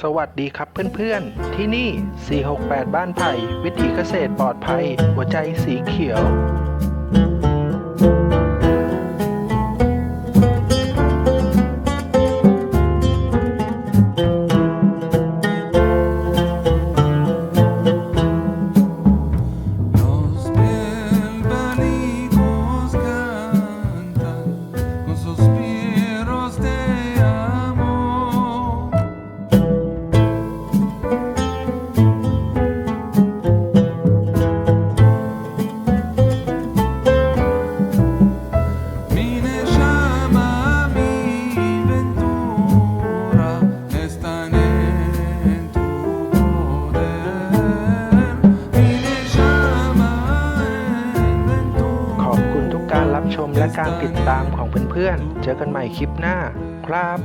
สวัสดีครับเพื่อนๆ ที่นี่ 468 บ้านไผ่วิถีเกษตรปลอดภัย หัวใจสีเขียว การรับชมและการติดตามของเพื่อนๆ เจอกันใหม่คลิปหน้าครับ